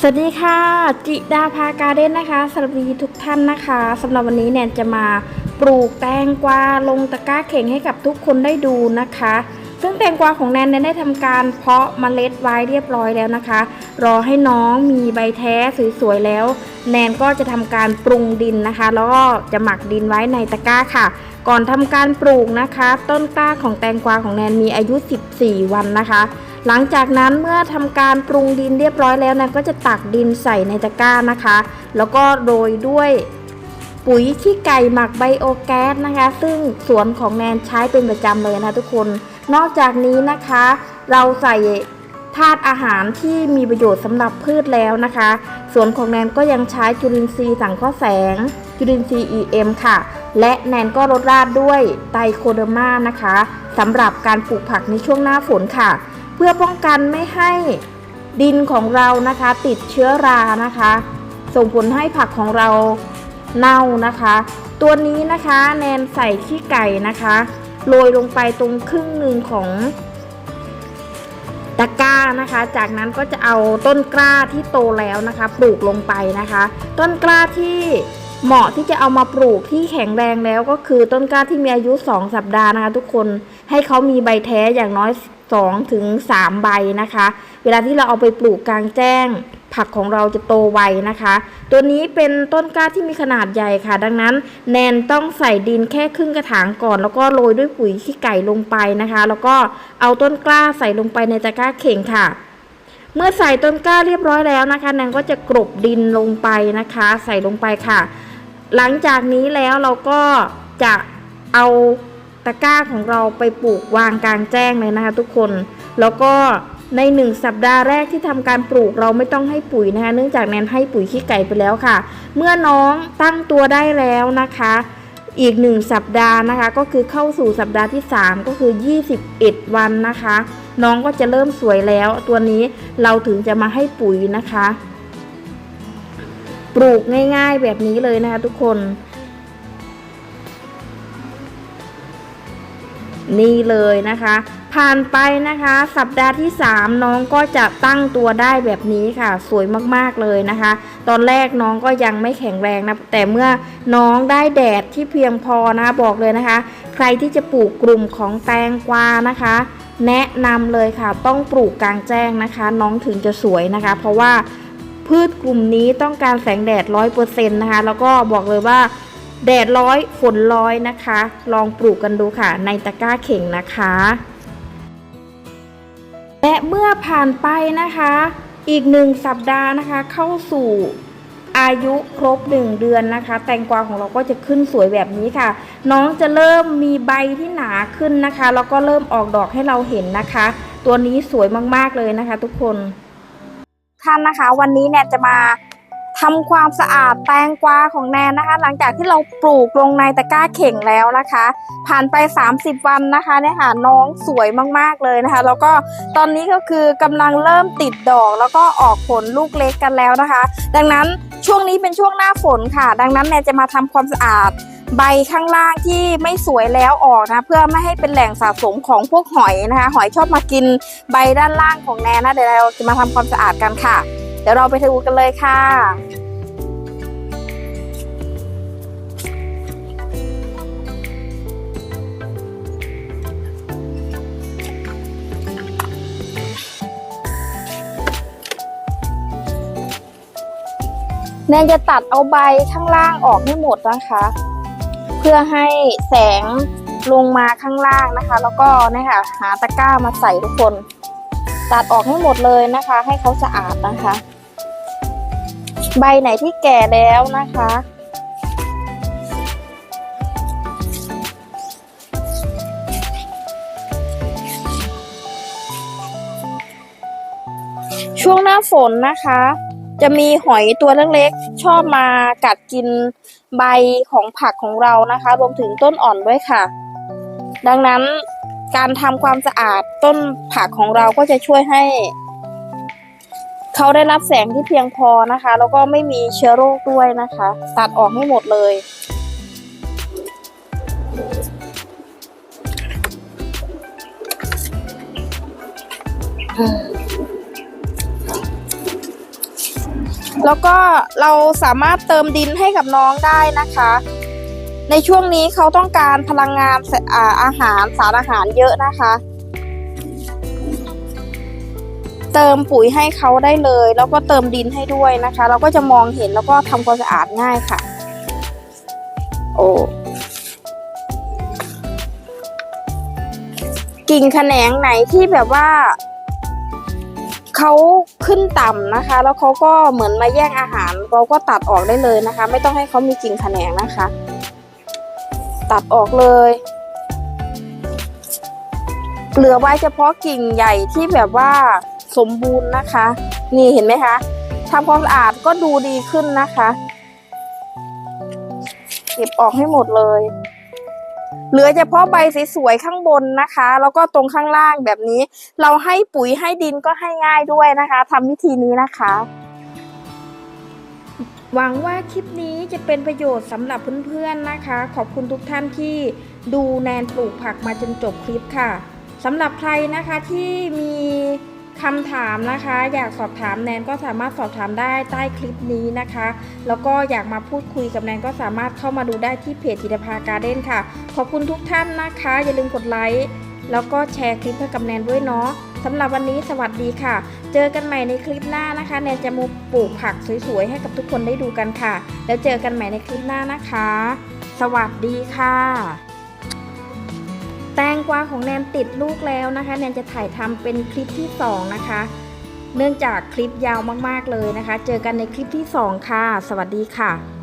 สวัสดีค่ะ จิดาภาการ์เด้นนะคะสวัสดีทุกท่านนะคะสำหรับวันนี้แนนจะมาปลูกแตงกวาลงตะกร้าเข่งให้กับทุกคนได้ดูนะคะ ซึ่งแตงกวาของแนนเนี่ยได้ทำการเพาะเมล็ดไว้เรียบร้อยแล้วนะคะ รอให้น้องมีใบแท้สวยๆแล้ว แนนก็จะทำการปรุงดินนะคะ แล้วก็จะหมักดินไว้ในตะกร้าค่ะ ก่อนทำการปลูกนะคะ ต้นกล้าของแตงกวาของแนนมีอายุ 14 วันนะคะ หลังจากนั้นเมื่อทำการปรุงดินเรียบร้อยแล้วแนนก็จะตักดินใส่ในตะกร้านะคะ แล้วก็โรยด้วยปุ๋ยขี้ไก่หมักไบโอแก๊สนะคะ ซึ่งสวนของแนนใช้เป็นประจำเลยนะทุกคน นอกจากนี้นะคะ เราใส่ธาตุอาหารที่มีประโยชน์สำหรับพืชแล้วนะคะสวนของแนนก็ยังใช้จุลินทรีย์สังเคราะห์แสง จุลินทรีย์ EM ค่ะ และแนนก็ลดราดด้วยไตรโคเดอร์มานะคะสำหรับการปลูกผักในช่วงหน้าฝนค่ะ เพื่อป้องกันไม่ให้ดินของเรานะคะ ติดเชื้อรานะคะ ส่งผลให้ผักของเราเน่านะคะ ตัวนี้นะคะแนนใส่ขี้ไก่นะคะโรยลงไปตรงครึ่งหนึ่งของตะกร้านะคะ จากนั้นก็จะเอาต้นกล้าที่โตแล้วนะคะ ปลูกลงไปนะคะ ต้นกล้าที่เหมาะที่จะเอามาปลูกที่แข็งแรงแล้วก็คือต้นกล้าที่มีอายุ 2 สัปดาห์นะคะ ทุกคนให้เขามีใบแท้อย่างน้อย 2ถึง3ใบนะคะ เวลาที่เราเอาไปปลูกกลางแจ้ง ผักของเราจะโตไวนะคะ ตัวนี้เป็นต้นกล้าที่มีขนาดใหญ่ค่ะ ดังนั้นแนนต้องใส่ดินแค่ครึ่งกระถางก่อน แล้วก็โรยด้วยปุ๋ยขี้ไก่ลงไปนะคะ แล้วก็เอาต้นกล้าใส่ลงไปในตะกร้าเข่งค่ะเมื่อใส่ต้นกล้าเรียบร้อยแล้วนะคะแนนก็จะกรบดินลงไปนะคะ ใส่ลงไปค่ะ หลังจากนี้แล้วเราก็จะเอา ตะกร้าของเราไปปลูกวางกลางแจ้งเลยนะคะ ทุกคน แล้วก็ในหนึ่งสัปดาห์แรกที่ทำการปลูกเราไม่ต้องให้ปุ๋ยนะคะ เนื่องจากแนนให้ปุ๋ยขี้ไก่ไปแล้วค่ะ เมื่อน้องตั้งตัวได้แล้วนะคะ อีกหนึ่งสัปดาห์นะคะ ก็คือเข้าสู่สัปดาห์ที่ 3 ก็คือ 21 วันนะคะ น้องก็จะเริ่มสวยแล้ว ตัวนี้เราถึงจะมาให้ปุ๋ยนะคะ ปลูกง่ายๆแบบนี้เลยนะคะ ทุกคน นี่เลยนะคะ ผ่านไปนะคะ สัปดาห์ที่ 3 น้องก็จะตั้งตัวได้แบบนี้ค่ะ สวยมากๆเลยนะคะ ตอนแรกน้องก็ยังไม่แข็งแรงนะ แต่เมื่อน้องได้แดดที่เพียงพอนะบอกเลยนะคะ ใครที่จะปลูกกลุ่มของแตงกวานะคะ แนะนำเลยค่ะ ต้องปลูกกลางแจ้งนะคะ น้องถึงจะสวยนะคะ เพราะว่าพืชกลุ่มนี้ต้องการแสงแดดร้อยเปอร์เซ็นต์นะคะ แล้วก็บอกเลยว่า แดดร้อยฝนร้อยนะคะ ลองปลูกกันดูค่ะ ในตะกร้าเข่งนะคะ และเมื่อผ่านไปนะคะ อีกหนึ่งสัปดาห์นะคะ เข้าสู่อายุครบหนึ่งเดือนนะคะ แตงกวาของเราก็จะขึ้นสวยแบบนี้ค่ะ น้องจะเริ่มมีใบที่หนาขึ้นนะคะ แล้วก็เริ่มออกดอกให้เราเห็นนะคะ ตัวนี้สวยมากๆเลยนะคะ ทุกคนท่านนะคะ วันนี้แนนจะมา ทำความสะอาดแตงกวาของแนนนะคะ หลังจากที่เราปลูกลงในตะกร้าเข่งแล้วนะคะ ผ่านไป 30 วันนะคะเนี่ยค่ะน้องสวยมากๆเลยนะคะ แล้วก็ตอนนี้ก็คือกำลังเริ่มติดดอกแล้วก็ออกผลลูกเล็กกันแล้วนะคะ ดังนั้นช่วงนี้เป็นช่วงหน้าฝนค่ะ ดังนั้นแนนจะมาทำความสะอาดใบข้างล่างที่ไม่สวยแล้วออกนะเพื่อไม่ให้เป็นแหล่งสะสมของพวกหอยนะคะ หอยชอบมากินใบด้านล่างของแนนนะเดี๋ยวเราจะมาทำความสะอาดกันค่ะ ดี๋ยวเราไปดูกันเลยค่ะแนนจะตัดเอาใบข้างล่างออกให้หมดนะคะ เพื่อให้แสงลงมาข้างล่างนะคะ แล้วก็เนี่ยค่ะหาตะกร้ามาใส่ทุกคน ตัดออกให้หมดเลยนะคะ ให้เขาสะอาดนะคะ ใบไหนที่แก่แล้วนะคะ ช่วงหน้าฝนนะคะ จะมีหอยตัวเล็กๆชอบมากัดกินใบของผักของเรานะคะรวมถึงต้นอ่อนด้วยค่ะ ดังนั้นการทำความสะอาดต้นผักของเราก็จะช่วยให้ เขาได้รับแสงที่เพียงพอนะคะ แล้วก็ไม่มีเชื้อโรคด้วยนะคะ ตัดออกให้หมดเลย แล้วก็เราสามารถเติมดินให้กับน้องได้นะคะ ในช่วงนี้เขาต้องการพลังงานอาอาหารสารอาหารเยอะนะคะ เติมปุ๋ยให้เขาได้เลย แล้วก็เติมดินให้ด้วยนะคะ เราก็จะมองเห็นแล้วก็ทำความสะอาดง่ายค่ะ โอ้กิ่งแขนงไหนที่แบบว่าเขาขึ้นต่ำนะคะ แล้วเขาก็เหมือนมาแย่งอาหาร เราก็ตัดออกได้เลยนะคะ ไม่ต้องให้เขามีกิ่งแขนงนะคะ ตัดออกเลยเหลือไว้เฉพาะกิ่งใหญ่ที่แบบว่า สมบูรณ์นะคะ นี่เห็นไหมคะทำความสะอาดก็ดูดีขึ้นนะคะ เก็บออกให้หมดเลย เหลือเฉพาะใบสวยๆข้างบนนะคะ แล้วก็ตรงข้างล่างแบบนี้ เราให้ปุ๋ยให้ดินก็ให้ง่ายด้วยนะคะทำวิธีนี้นะคะหวังว่าคลิปนี้จะเป็นประโยชน์สำหรับเพื่อนๆนะคะ ขอบคุณทุกท่านที่ดูแนนปลูกผักมาจนจบคลิปค่ะสำหรับใครนะคะที่มี คำถามนะคะ อยากสอบถามแนนก็สามารถสอบถามได้ใต้คลิปนี้นะคะ แล้วก็อยากมาพูดคุยกับแนนก็สามารถเข้ามาดูได้ที่เพจจิตรภาการ์เด้นค่ะ ขอบคุณทุกท่านนะคะ อย่าลืมกดไลค์แล้วก็แชร์คลิปให้กับแนนด้วยเนาะสำหรับวันนี้สวัสดีค่ะ เจอกันใหม่ในคลิปหน้านะคะ แนนจะมาปลูกผักสวยๆ ให้กับทุกคนได้ดูกันค่ะ แล้วเจอกันใหม่ในคลิปหน้านะคะ สวัสดีค่ะ กวาของแนนติดลูกแล้วนะคะ แนนจะถ่ายทำเป็นคลิปที่ 2 นะคะ เนื่องจากคลิปยาวมากๆเลยนะคะ เจอกันในคลิปที่ 2 ค่ะ สวัสดีค่ะ